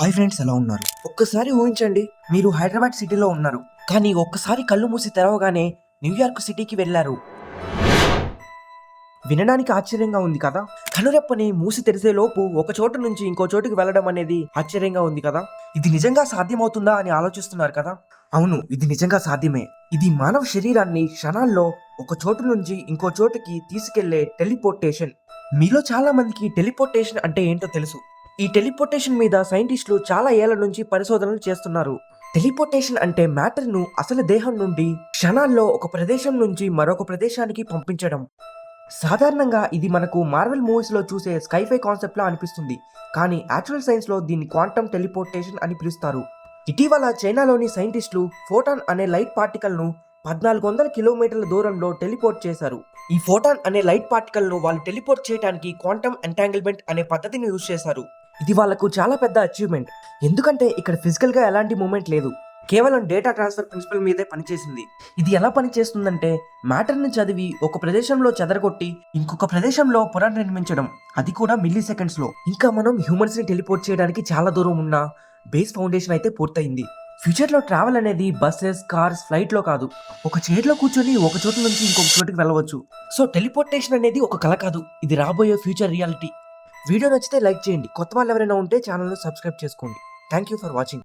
Hi friends ఎలా ఉన్నారు? ఒక్కసారి ఊహించండి మీరు హైదరాబాద్ సిటీలో ఉన్నారు. కానీ ఒక్కసారి కళ్ళు మూసి తెరవగానే న్యూయార్క్ సిటీకి వెళ్ళారు. వినడానికి ఆశ్చర్యంగా ఉంది కదా? కనురెప్పని మూసి తెరిసే లోపు ఒక చోటు నుంచి ఇంకో చోటుకి వెళ్ళడం అనేది ఆశ్చర్యంగా ఉంది కదా? ఇది నిజంగా సాధ్యమవుతుందా అని ఆలోచిస్తున్నారు కదా? అవును ఇది నిజంగా సాధ్యమే. ఇది మానవ శరీరాన్ని క్షణాల్లో ఒక చోటు నుంచి ఇంకో చోటుకి తీసుకెళ్ళే టెలిపోర్టేషన్. మీలో చాలా మందికి టెలిపోర్టేషన్ అంటే ఏంటో తెలుసు. ఈ టెలిపోర్టేషన్ మీద సైంటిస్టులు చాలా ఏళ్ళ నుంచి పరిశోధనలు చేస్తున్నారు. టెలిపోర్టేషన్ అంటే మ్యాటర్ను అసలు దేహం నుండి క్షణాల్లో ఒక ప్రదేశం నుంచి మరొక ప్రదేశానికి పంపించడం. సాధారణంగా ఇది మనకు మార్వెల్ మూవీస్లో చూసే స్కైఫై కాన్సెప్ట్ లా అనిపిస్తుంది. కానీ యాక్చువల్ సైన్స్లో దీన్ని క్వాంటమ్ టెలిపోర్టేషన్ అని పిలుస్తారు. ఇటీవల చైనాలోని సైంటిస్టులు ఫోటాన్ అనే లైట్ పార్టికల్ను పద్నాలుగు వందల కిలోమీటర్ల దూరంలో టెలిపోర్ట్ చేశారు. ఈ ఫోటాన్ అనే లైట్ పార్టికల్ను వాళ్ళు టెలిపోర్ట్ చేయడానికి క్వాంటమ్ ఎంటాంగిల్మెంట్ అనే పద్ధతిని యూజ్ చేశారు. ఇది వాళ్ళకు చాలా పెద్ద అచీవ్మెంట్ ఎందుకంటే ఇక్కడ ఫిజికల్గా ఎలాంటి మూమెంట్ లేదు. కేవలం డేటా ట్రాన్స్ఫర్ ప్రిన్సిపల్ మీదే పనిచేసింది. ఇది ఎలా పనిచేస్తుందంటే మ్యాటర్ని చదివి ఒక ప్రదేశంలో చెదరగొట్టి ఇంకొక ప్రదేశంలో పునర్నిర్మించడం అది కూడా మిల్లీ సెకండ్స్లో. ఇంకా మనం హ్యూమన్స్ని టెలిపోర్ట్ చేయడానికి చాలా దూరం ఉన్న బేస్ ఫౌండేషన్ అయితే పూర్తయింది. ఫ్యూచర్లో ట్రావెల్ అనేది బస్సెస్ కార్స్ ఫ్లైట్లో కాదు. ఒక చైర్లో కూర్చొని ఒక చోటు నుంచి ఇంకొక చోటుకి వెళ్ళవచ్చు. సో టెలిపోర్టేషన్ అనేది ఒక కళ కాదు. ఇది రాబోయే ఫ్యూచర్ రియాలిటీ వీడియో నచ్చితే లైక్ చేయండి. కొత్త వాళ్ళు ఎవరైనా ఉంటే ఛానల్ను సబ్స్క్రైబ్ చేసుకోండి. Thank you for watching